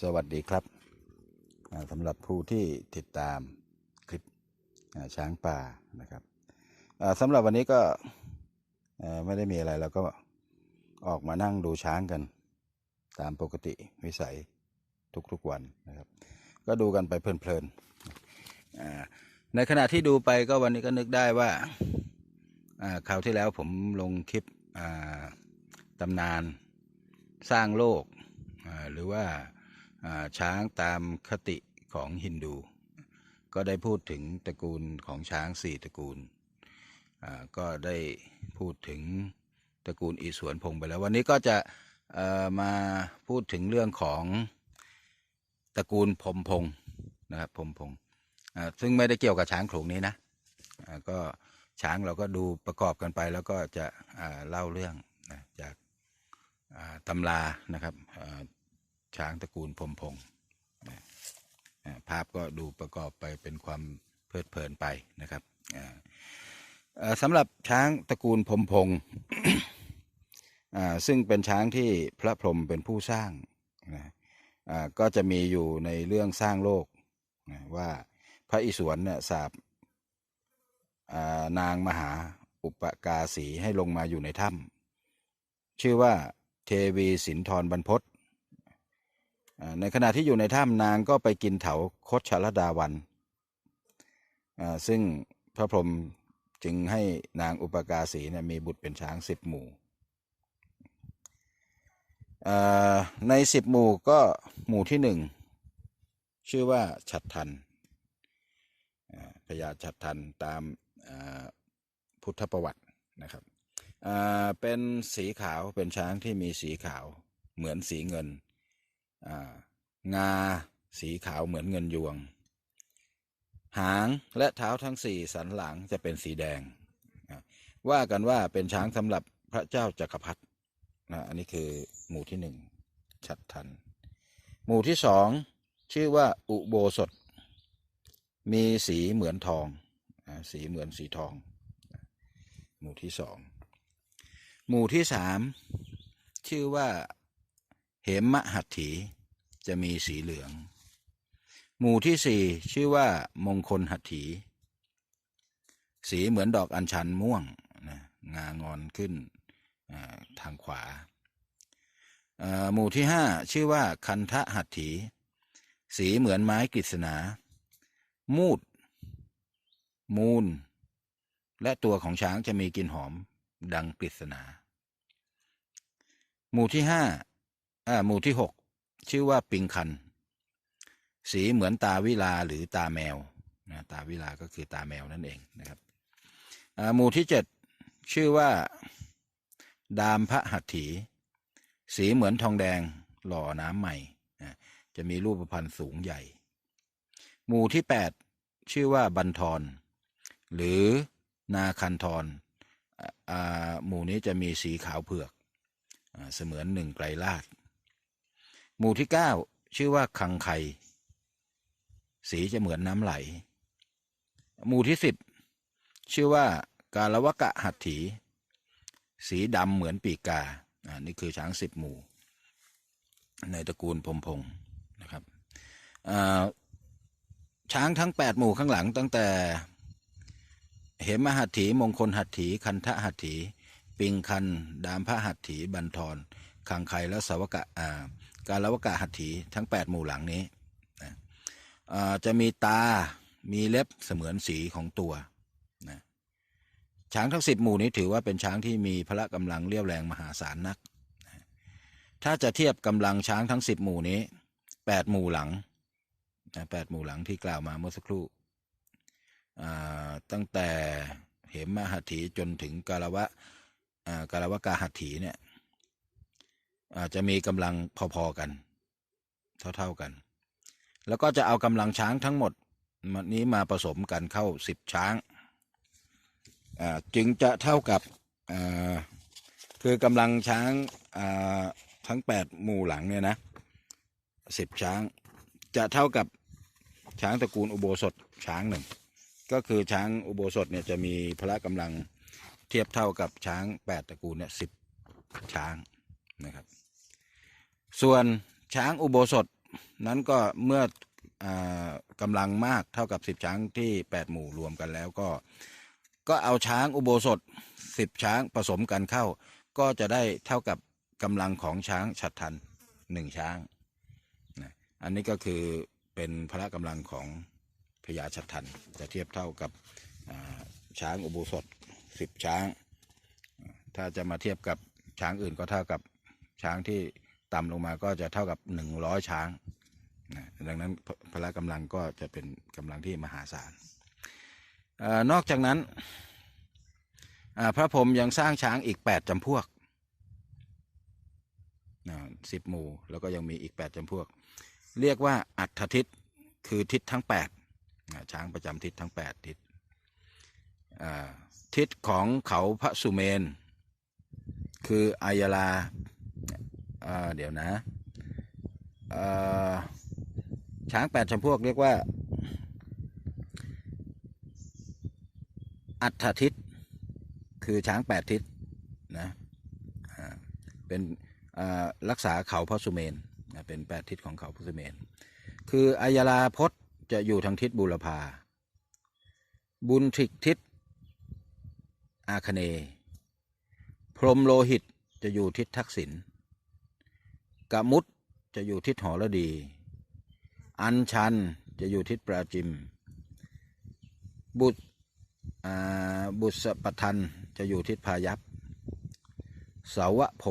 สวัสดีครับสำหรับผู้ที่ติดตามคลิปช้างป่านะครับสำหรับวันนี้ก็ไม่ได้มีอะไรเราก็ออกมานั่งดูช้างกัน ตามปกติวิสัยทุกๆวันนะครับ ก็ดูกันไปเพลินๆในขณะที่ดูไปก็วันนี้ก็นึกได้ว่าคราวที่แล้วผมลงคลิปตำนานสร้างโลก หรือว่าช้างตามคติของฮินดู ก็ได้พูดถึงตระกูลของช้างสี่ตระกูล ก็ได้พูดถึงตระกูลอีสวนพงไปแล้ว วันนี้ก็จะมาพูดถึงเรื่องของตระกูลพมพงนะครับพมพงซึ่งไม่ได้เกี่ยวกับช้างโขลงนี้นะก็ช้างเราก็ดูประกอบกันไปแล้วก็จะเล่าเรื่องจากตำรานะครับ ช้างตระกูลพรมพงศ์ภาพก็ดูประกอบไปเป็นความเพลิดเพลินไปนะครับสำหรับช้างตระกูลพรมพงศ์ซึ่งเป็นช้างที่พระพรหมเป็นผู้สร้างนะก็จะมีอยู่ในเรื่องสร้างโลกนะว่าพระอิศวรเนี่ยสาบนางมหาอุปกาสีให้ลงมาอยู่ในถ้ำชื่อว่าเทวีสินทรบรรพตอ่า ในขณะที่อยู่ในถ้ำนางก็ไปกินเถาคดชลดาวันอ่าซึ่งพระพรหมจึงให้นางอุปกาสีเนี่ยมีบุตรเป็นช้างสิบหมู่อ่าในสิบหมู่ก็หมู่ที่หนึ่งชื่อว่าฉัตรทันอ่าพญาฉัตรทันตามอ่าพุทธประวัตินะครับอ่าเป็นสีขาวเป็นช้างที่มีสีขาวเหมือนสีเงิน งา สีขาวเหมือนเงินยวง หางและเท้าทั้งสี่สันหลังจะเป็นสีแดง ว่ากันว่าเป็นช้างสำหรับพระเจ้าจักรพรรดินะอันนี้คือหมู่ที่หนึ่งชัดทัน หมู่ที่สองชื่อว่าอุโบสถ มีสีเหมือนทอง สีเหมือนสีทอง หมู่ที่สอง หมู่ที่สามชื่อว่าเหมมหัตถี จะมีสีเหลือง หมู่ที่สี่ชื่อว่ามงคลหัตถี สีเหมือนดอกอัญชันม่วงนะงางอนขึ้นทางขวา หมู่ที่ห้าชื่อว่าคันทะหัตถี สีเหมือนไม้กฤษณา มูด มูล และตัวของช้างจะมีกลิ่นหอมดังปริศนาหมู่ที่ห้าหมู่ที่หก ชื่อว่าปิงคัน สีเหมือนตาวิลาหรือตาแมวนะตาวิลาก็คือตาแมวนั่นเองนะครับหมู่ที่เจ็ดชื่อว่า ดามพระหัตถี สีเหมือนทองแดงหล่อน้ำใหม่นะจะมีรูปพรรณสูงใหญ่ หมู่ที่แปดชื่อว่าบันทรหรือนาคันทรอ่าอ่าหมู่นี้จะมีสีขาวเผือกอเสมือนหนึ่งไกรลาด หมู่ที่เก้าชื่อว่าคังไคสีจะเหมือนน้ำไหล หมู่ที่สิบชื่อว่ากาลวกะหัตถี สีดำเหมือนปีกาอ่านี่คือช้างสิบหมู่ ในตระกูลพรมพงนะครับช้างทั้งแปดหมู่ข้างหลังตั้งแต่เหมหัตถีมงคลหัตถีคันทะหัตถี ปิงคัน ดามพระหัตถีบันทรคังไคและสาวกะอ่า การลวกะหัตถีทั้งแปดหมู่หลังนี้นะจะมีตามีเล็บเสมือนสีของตัวนะช้างทั้งสิบหมู่นี้ถือว่าเป็นช้างที่มีพละกำลังเรียวแรงมหาศาลนักนะถ้าจะเทียบกำลังช้างทั้งสิบหมู่นี้แปดหมู่หลังนะแปดหมู่หลังที่กล่าวมาเมื่อสักครู่ตั้งแต่เหมมหัตถีจนถึงกาลวะกาลวะกาหัตถีเนี่ย อาจจะมีกำลังพอๆกัน เท่าๆกัน แล้วก็จะเอากำลังช้างทั้งหมดมานี้มาผสมกันเข้าสิบช้างอ่าจึงจะเท่ากับอ่าคือกำลังช้างอ่าทั้งแปดหมู่หลังเนี่ยนะสิบช้างจะเท่ากับช้างตระกูลอุโบสถช้างหนึ่งก็คือช้างอุโบสถเนี่ยจะมีพละกำลังเทียบเท่ากับช้างแปดตระกูลเนี่ยสิบช้างนะครับ ส่วนช้างอุโบสถนั้นก็เมื่ออกำลังมากเท่ากับสิบช้างที่แปดหมู่รวมกันแล้วก็ ก็เอาช้างอุโบสถสิบช้างผสมกันเข้า ก็จะได้เท่ากับกำลังของช้างฉัดทันหนึ่งช้างนะอันนี้ก็คือเป็นพละกำลังของพญาฉัดทันจะเทียบเท่ากับช้างอุโบสถสิบช้าง ถ้าจะมาเทียบกับช้างอื่นก็เท่ากับช้างที่ ต่ำลงมาก็จะเท่ากับหนึ่งร้อยช้างนะดังนั้นพละกำลังก็จะเป็นกำลังที่มหาศาลอนอกจากนั้นพระพรหมยังสร้างช้างอีกแปดจำพวกสิบหมู่ แล้วก็ยังมีอีกแปดจำพวก เรียกว่าอัฏฐทิศคือทิศทั้งแปดช้างประจำทิศทั้งแปดทิศทิศของเขาพระสุเมน คืออายลา เเดี๋ยวนะช้างแปดจำพวกเรียกว่า อัฏฐทิศคือช้างแปดทิศนะเป็นรักษาเขาพระสุเมนนเป็นแปดทิศของเขาพระสุเมน คืออายลาพจน์จะอยู่ทางทิศบูรพา บุญทริกทิศอาคเนย์พรหมโลหิตจะอยู่ทิศทักษิณ กะมุตจะอยู่ทิศหอระดี อัญชันจะอยู่ทิศปราจิม บุตรอ่าบุษปทันจะอยู่ทิศพายัพสาวะโพ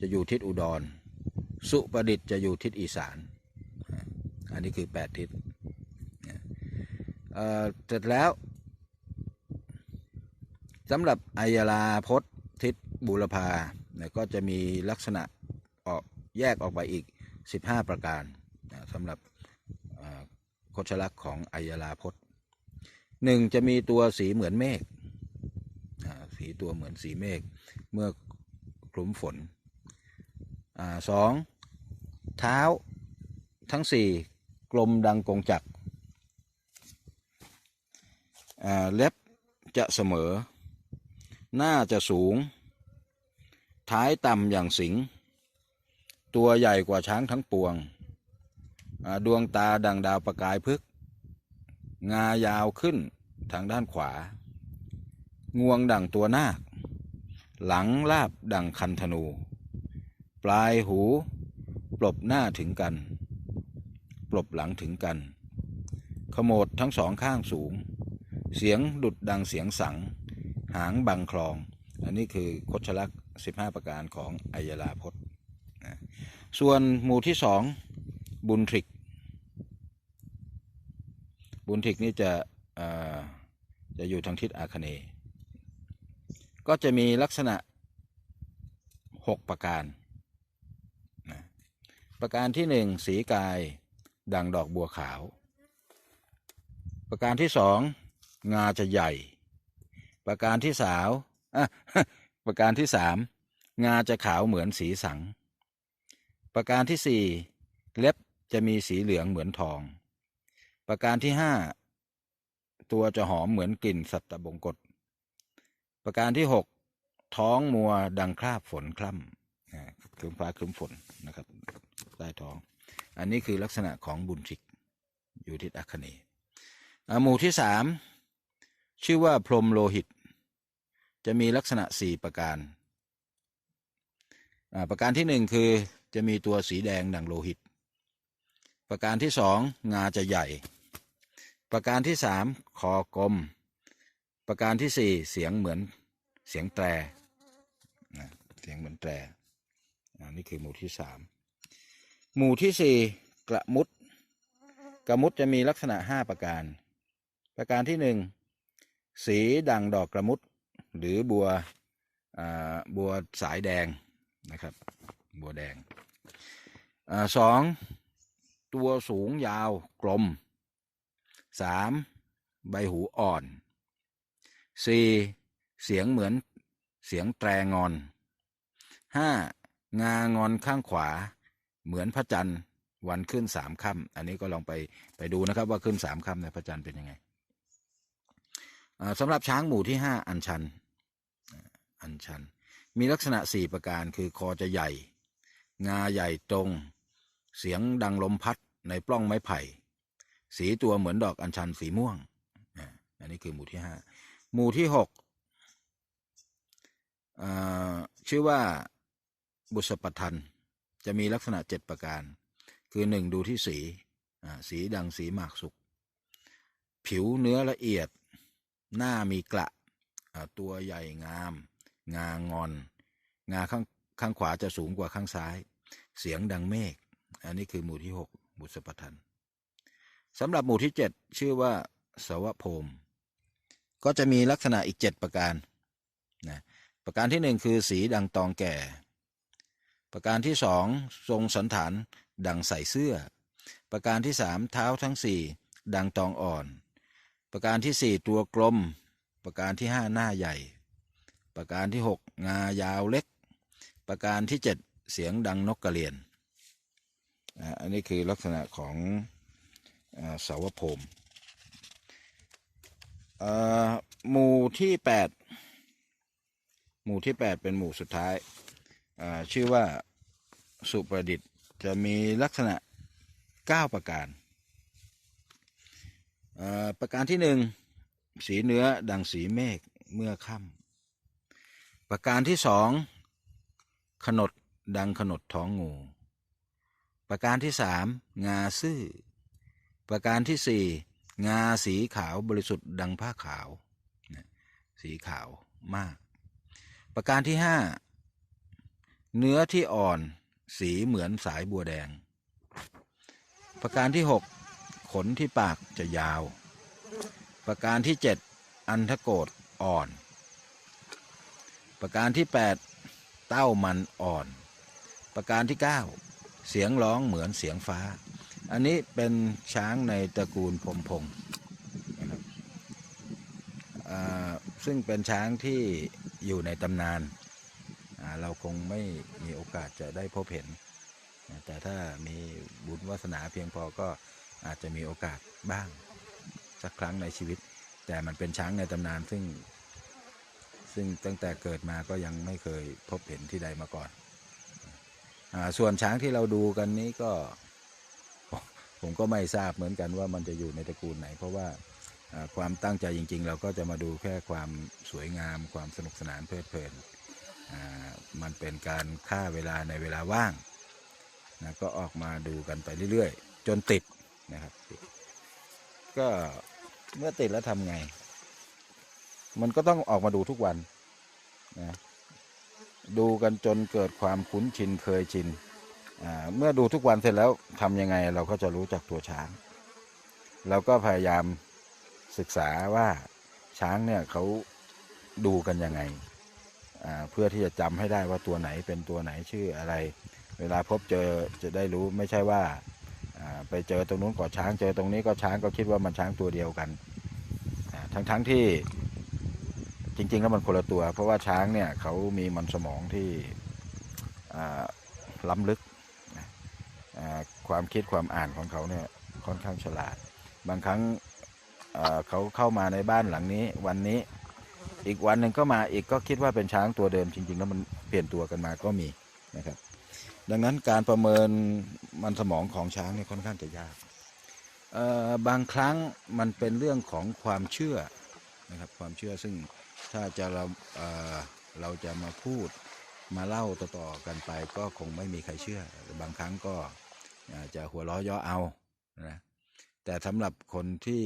จะอยู่ทิศอุดร สุประดิษฐ์จะอยู่ทิศอีสาน อันนี้คือแปดทิศเอ่อเสร็จแล้วสำหรับไอยาลาพจน์ทิศบูรพาเนี่ยก็จะมีลักษณะ แยกออกไปอีก 15 ประการนะสำหรับโคชลักษ์ของไอยาลาพจน์หนึ่งจะมีตัวสีเหมือนเมฆสีตัวเหมือนสีเมฆเมื่อคลุมฝนอสองเท้าทั้งสี่กลมดังกงจักรเล็บจะเสมอ หน้าจะสูง ท้ายต่ำอย่างสิง ตัวใหญ่กว่าช้างทั้งปวง ดวงตาดังดาวประกายพึก งายาวขึ้นทางด้านขวา งวงดังตัวนาค หลังลาบดังคันธนู ปลายหูปลบหน้าถึงกัน ปลบหลังถึงกัน ขโมดทั้งสองข้างสูง เสียงดุดดังเสียงสัง หางบังคลอง อันนี้คือคชลักษณ์15 ประการของอัยลาพจน์นะ ส่วนหมู่ที่สองบุญทริก บุญทริกนี่จะจะอยู่ทางทิศอาคเนย์ก็จะมีลักษณะ 6 ประการ ประการที่หนึ่งสีกายดังดอกบัวขาว ประการที่สองงาจะใหญ่ ประการที่สาวประการที่สามงาจะขาวเหมือนสีสัง ประการที่สี่เล็บจะมีสีเหลืองเหมือนทอง ประการที่ห้าตัวจะหอมเหมือนกลิ่นสัตตบงกฎประการที่หกท้องมัวดังคราบฝนคล่ำอ่าครึ้มฟ้าครึ้มฝนนะครับใต้ท้อง อันนี้คือลักษณะของบุญทิกอยู่ทิศอัคเนอหมู่ที่สามชื่อว่าพรหมโลหิต จะมีลักษณะสี่ประการอ่าประการที่หนึ่งคือ จะมีตัวสีแดงดังโลหิต ประการที่สองงาจะใหญ่ ประการที่สามคอกลม ประการที่สี่เสียงเหมือนเสียงแตรนะเสียงเหมือนแตรอันนี้คือหมู่ที่สามหมู่ที่สี่กระมุด กระมุดจะมีลักษณะห้าประการ ประการที่หนึ่งสีดังดอกกระมุด หรือบัวบัวสายแดงนะครับ บัวแดงอสองตัวสูงยาวกลมสามใบหูอ่อนสี่เสียงเหมือนเสียงแตรงอนห้างางอนข้างขวา เหมือนพระจันทร์วันขึ้นสามค่ำอันนี้ก็ลองไปไปดูนะครับว่าขึ้นสามค่ำในพระจันทร์เป็นยังไงสำหรับช้างหมู่ที่ห้าอัญชัน อัญชัน มีลักษณะสี่ประการคือคอจะใหญ่ งาใหญ่ตรง เสียงดังลมพัดในปล้องไม้ไผ่ สีตัวเหมือนดอกอัญชันสีม่วง อันนี้คือหมู่ที่ห้าหมู่ที่หกชื่อว่าบุษปทัน จะมีลักษณะเจ็ดประการ คือหนึ่งดูที่สี สีดังสีหมากสุก ผิวเนื้อละเอียด หน้ามีกระตัวใหญ่งาม งางอน งาข้างข้างขวาจะสูงกว่าข้างซ้าย เสียงดังเมฆ อันนี้คือหมู่ที่หกบุษปทันสำหรับหมู่ที่เจ็ดชื่อว่าสวะโพม ก็จะมีลักษณะอีกเจ็ดประการนะประการที่หนึ่งคือสีดังตองแก่ ประการที่สองทรงสันฐานดังใส่เสื้อ ประการที่สามเท้าทั้งสี่ดังตองอ่อน ประการที่สี่ตัวกลม ประการที่ห้าหน้าใหญ่ ประการที่หกงายาวเล็ก ประการที่เจ็ด เสียงดังนกกระเรียน อันนี้คือลักษณะของอาสาวโพมหมู่ที่แปดหมู่ที่แปดเป็นหมู่สุดท้าย ชื่อว่าสุประดิษฐ์จะมีลักษณะเก้าประการ ประการที่หนึ่งสีเนื้อดังสีเมฆเมื่อค่ำประการที่สองขนด ดังขนดท้องงู ประการที่สามงาซื่อ ประการที่สี่งาสีขาวบริสุทธิ์ดังผ้าขาว สีขาวมาก ประการที่ห้าเนื้อที่อ่อนสีเหมือนสายบัวแดง ประการที่หกขนที่ปากจะยาว ประการที่เจ็ดอันทโกดอ่อน ประการที่แปดเต้ามันอ่อน ประการที่เก้าเสียงร้องเหมือนเสียงฟ้า อันนี้เป็นช้างในตระกูลพรมพงศ์นะครับซึ่งเป็นช้างที่อยู่ในตำนาน เราคงไม่มีโอกาสจะได้พบเห็น แต่ถ้ามีบุญวาสนาเพียงพอก็อาจจะมีโอกาสบ้างสักครั้งในชีวิต แต่มันเป็นช้างในตำนานซึ่ง ซึ่งตั้งแต่เกิดมาก็ยังไม่เคยพบเห็นที่ใดมาก่อน ส่วนช้างที่เราดูกันนี้ก็ ผมก็ไม่ทราบเหมือนกันว่ามันจะอยู่ในตระกูลไหน เพราะว่าความตั้งใจจริง ๆ เราก็จะมาดูแค่ความสวยงาม ความสนุกสนานเพลิดเพลินมันเป็นการฆ่าเวลาในเวลาว่างนะก็ออกมาดูกันไปเรื่อยๆ จนติดนะครับก็เมื่อติดแล้วทำไง มันก็ต้องออกมาดูทุกวันนะ ดูกันจนเกิดความคุ้นชินเคยชิน เมื่อดูทุกวันเสร็จแล้วทำยังไงเราก็จะรู้จักตัวช้าง เราก็พยายามศึกษาว่าช้างเนี่ยเขาดูกันยังไง เพื่อที่จะจำให้ได้ว่าตัวไหนเป็นตัวไหนชื่ออะไร เวลาพบเจอจะได้รู้ไม่ใช่ว่าไปเจอตรงนู้นก็ช้างเจอตรงนี้ก็ช้างก็คิดว่ามันช้างตัวเดียวกัน ทั้งๆทที่ จริง ๆ แล้วมันคนละตัว เพราะว่าช้างเนี่ยเขามีมันสมองที่ล้ำลึกความคิดความอ่านของเขาเนี่ยค่อนข้างฉลาด บางครั้งเขาเข้ามาในบ้านหลังนี้ วันนี้อีกวันหนึ่งก็มาอีกก็คิดว่าเป็นช้างตัวเดิมจริง ๆ แล้วมันเปลี่ยนตัวกันมาก็มีนะครับ ดังนั้นการประเมินมันสมองของช้างเนี่ยค่อนข้างจะยากบางครั้งมันเป็นเรื่องของความเชื่อนะครับความเชื่อซึ่ง ถ้าจะเราเเราจะมาพูดมาเล่าต่อๆกันไปก็คงไม่มีใครเชื่อ บางครั้งก็จะหัวเราะเย่อเอานะแต่สำหรับคนที่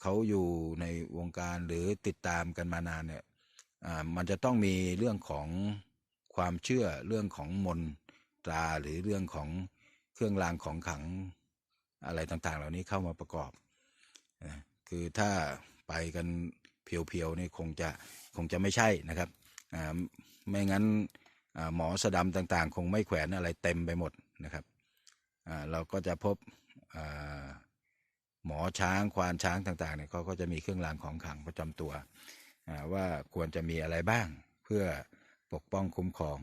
เขาอยู่ในวงการหรือติดตามกันมานานเนี่ยมันจะต้องมีเรื่องของความเชื่อเรื่องของมนตราหรือเรื่องของเครื่องรางของขังอะไรต่างๆ เหล่านี้เข้ามาประกอบนะคือถ้าไปกัน เพียวๆนี่คงจะคงจะไม่ใช่นะครับอ่าไม่งั้นอ่าหมอสะดำต่างๆ คงไม่แขวนอะไรเต็มไปหมดนะครับอ่าเราก็จะพบอ่าหมอช้างควานช้างต่างๆเนี่ยเขาก็จะมีเครื่องรางของขลังประจำตัวอ่าว่าควรจะมีอะไรบ้างเพื่อปกป้องคุ้มครอง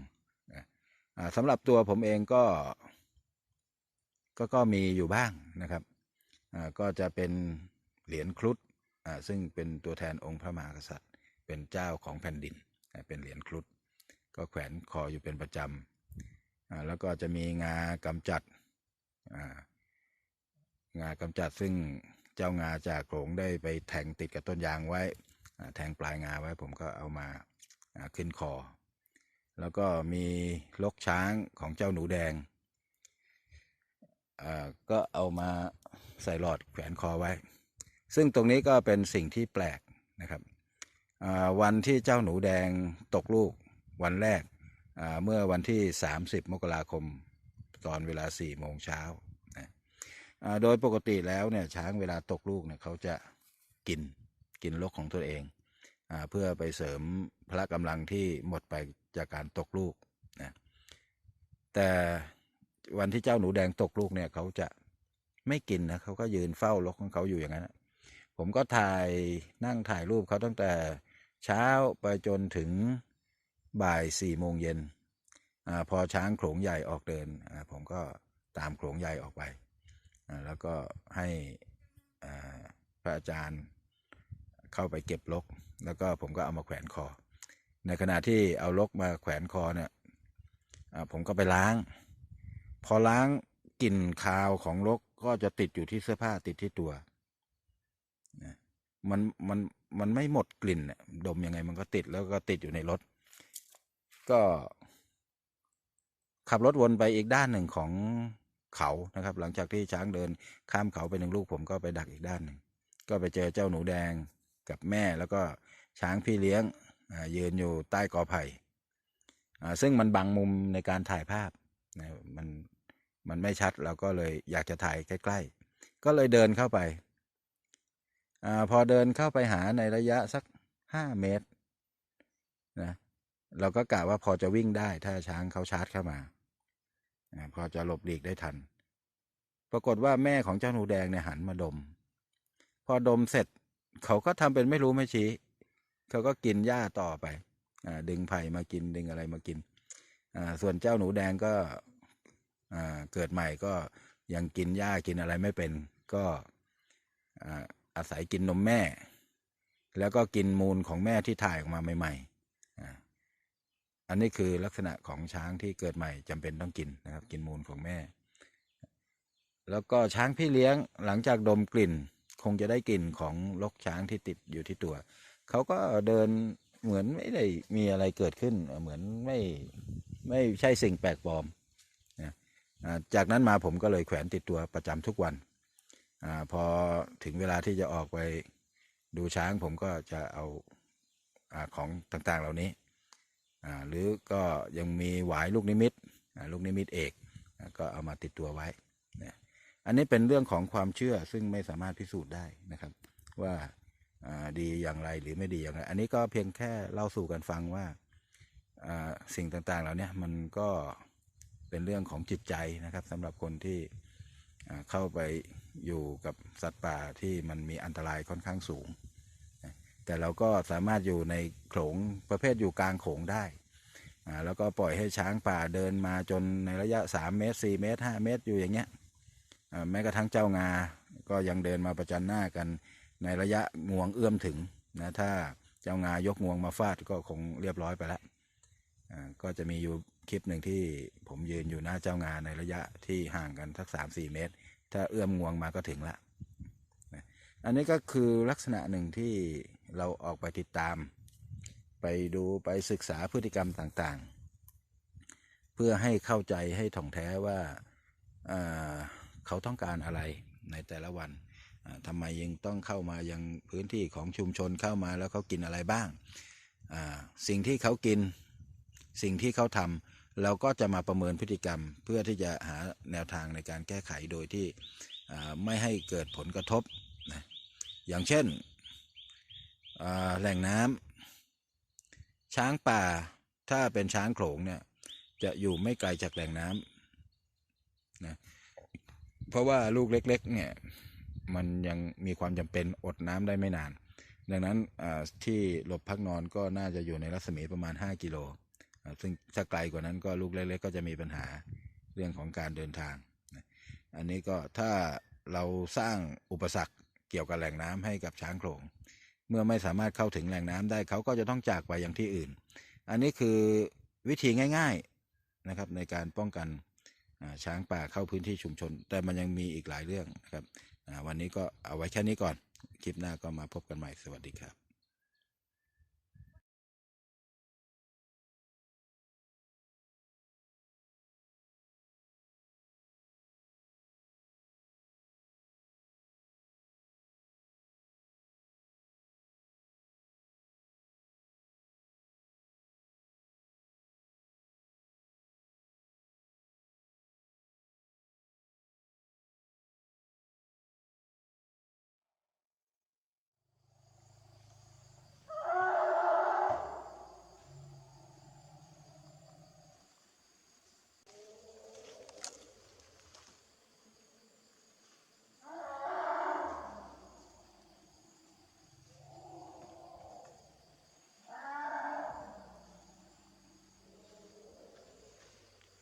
อ่าสำหรับตัวผมเองก็ก็ก็มีอยู่บ้างนะครับอ่าก็จะเป็นเหรียญครุฑ ซึ่งเป็นตัวแทนองค์พระมหากษัตริย์ เป็นเจ้าของแผ่นดินเป็นเหรียญครุฑก็แขวนคออยู่เป็นประจอ่าแล้วก็จะมีงากำจัดอ่างากำจัดซึ่งเจ้างาจากโขงได้ไปแทงติดกับต้นยางไว้อ่าแทงปลายงาไว้ผมก็เอามาอ่าขึ้นคอ แล้วก็มีลกช้างของเจ้าหนูแดงอ่าก็เอามาใส่หลอดแขวนคอไว้ ซึ่งตรงนี้ก็เป็นสิ่งที่แปลกนะครับวันที่เจ้าหนูแดงตกลูกวันแรกเมื่อวันที่ 30 มกราคมตอนเวลา4โมงเช้าโดยปกติแล้วเนี่ยช้างเวลาตกลูกเนี่ยเขาจะกินกินลกของตัวเองอเพื่อไปเสริมพละกำลังที่หมดไปจากการตกลูกนะแต่วันที่เจ้าหนูแดงตกลูกเนี่ยเขาจะไม่กินนะเขาก็ยืนเฝ้าลกของเขาอยู่อย่างนั้นนะ ผมก็ถ่ายนั่งถ่ายรูปเขาตั้งแต่เช้าไปจนถึงบ่ายสี่โมงเย็นอาพอช้างโขลงใหญ่ออกเดินอ่าผมก็ตามโขลงใหญ่ออกไปอ่าแล้วก็ให้อ่าพระอาจารย์เข้าไปเก็บลก แล้วก็ผมก็เอามาแขวนคอ ในขณะที่เอาลกมาแขวนคอเนี่ยอ่าผมก็ไปล้าง พอล้างกลิ่นคาวของลกก็จะติดอยู่ที่เสื้อผ้าติดที่ตัว มันมันมันไม่หมดกลิ่นน่ะดมยังไงมันก็ติดแล้วก็ติดอยู่ในรถ ก็ ขับรถวนไปอีกด้านหนึ่งของเขานะครับ หลังจากที่ช้างเดินข้ามเขาไปหนึ่งลูกผมก็ไปดักอีกด้านหนึ่งก็ไปเจอเจ้าหนูแดงกับแม่แล้วก็ช้างพี่เลี้ยงอ่ายืนอยู่ใต้กอไผ่อ่าซึ่งมันบังมุมในการถ่ายภาพนะมันมันไม่ชัดเราก็เลยอยากจะถ่ายใกล้ ๆ ก็เลยเดินเข้าไป อาพอเดินเข้าไปหาในระยะสักห้าเมตรนะเราก็กะว่าพอจะวิ่งได้ถ้าช้างเขาชาร์จเข้ามาอาพอจะหลบหลีกได้ทัน ปรากฏว่าแม่ของเจ้าหนูแดงเนี่ยหันมาดม พอดมเสร็จเขาก็ทำเป็นไม่รู้ไม่ชี้ เขาก็กินหญ้าต่อไปอ่าดึงไผ่มากินดึงอะไรมากินอ่าส่วนเจ้าหนูแดงก็อ่าเกิดใหม่ก็ยังกินหญ้ากินอะไรไม่เป็นก็ อาศัยกินนมแม่ แล้วก็กินมูลของแม่ที่ถ่ายออกมาใหม่ๆอันนี้คือลักษณะของช้างที่เกิดใหม่จำเป็นต้องกินนะครับ กินมูลของแม่ แล้วก็ช้างพี่เลี้ยงหลังจากดมกลิ่น คงจะได้กลิ่นของลกช้างที่ติดอยู่ที่ตัว เขาก็เดินเหมือนไม่ได้มีอะไรเกิดขึ้น เหมือนไม่ไม่ใช่สิ่งแปลกปลอมนะจากนั้นมาผมก็เลยแขวนติดตัวประจำทุกวัน อพอถึงเวลาที่จะออกไปดูช้างผมก็จะเอาอของต่างๆเหล่านี้ หรือก็ยังมีหวายลูกนิมิตลูกนิมิตเอกอก็เอามาติดตัวไว้นะอันนี้เป็นเรื่องของความเชื่อซึ่งไม่สามารถพิสูจน์ได้นะครับ ว่าดีอย่างไรหรือไม่ดีอย่างไร อันนี้ก็เพียงแค่เล่าสู่กันฟังว่าสิ่งต่างๆเหล่านี้มันก็เป็นเรื่องของจิตใจนะครับสำหรับคนที่เข้าไป อยู่กับสัตว์ป่าที่มันมีอันตรายค่อนข้างสูง แต่เราก็สามารถอยู่ในโขลงประเภทอยู่กลางโขลงได้แล้วก็ปล่อยให้ช้างป่าเดินมาจนในระยะ 3 เมตร 4 เมตร 5 เมตรอยู่อย่างเงี้ยแม้กระทั่งเจ้างา ก็ยังเดินมาประจันหน้ากันในระยะงวงเอื้อมถึงนะถ้าเจ้างายกงวงมาฟาดก็คงเรียบร้อยไปแล้วก็จะมีอยู่คลิปหนึ่งที่ผมยืนอยู่หน้าเจ้างาในระยะที่ห่างกันสักสามสี่เมตร ถ้าเอื้อมงวงมาก็ถึงละอันนี้ก็คือลักษณะหนึ่งที่เราออกไปติดตาม ไปดูไปศึกษาพฤติกรรมต่างๆ เพื่อให้เข้าใจให้ถ่องแท้ว่าอ่าเขาต้องการอะไรในแต่ละวันอ่าทำไมยังต้องเข้ามายังพื้นที่ของชุมชนเข้ามาแล้วเขากินอะไรบ้างาสิ่งที่เขากินสิ่งที่เขาทำ เราก็จะมาประเมินพฤติกรรม เพื่อที่จะหาแนวทางในการแก้ไขโดยที่ไม่ให้เกิดผลกระทบนะอย่างเช่นแหล่งน้ำช้างป่าถ้าเป็นช้างโขลงเนี่ยจะอยู่ไม่ไกลจากแหล่งน้ำนะเพราะว่าลูกเล็กๆเนี่ยมันยังมีความจำเป็นอดน้ำได้ไม่นาน ดังนั้นที่หลบพักนอนก็น่าจะอยู่ในรัศมีประมาณ 5 กิโล ซึ่งถ้าไกลกว่านั้นก็ลูกเล็กๆก็จะมีปัญหาเรื่องของการเดินทาง อันนี้ก็ถ้าเราสร้างอุปสรรคเกี่ยวกับแหล่งน้ำให้กับช้างโขลงเมื่อไม่สามารถเข้าถึงแหล่งน้ำได้เขาก็จะต้องจากไปอย่างที่อื่น อันนี้คือวิธีง่ายๆนะครับในการป้องกันช้างป่าเข้าพื้นที่ชุมชน แต่มันยังมีอีกหลายเรื่องนะครับวันนี้ก็เอาไว้แค่นี้ก่อน คลิปหน้าก็มาพบกันใหม่สวัสดีครับ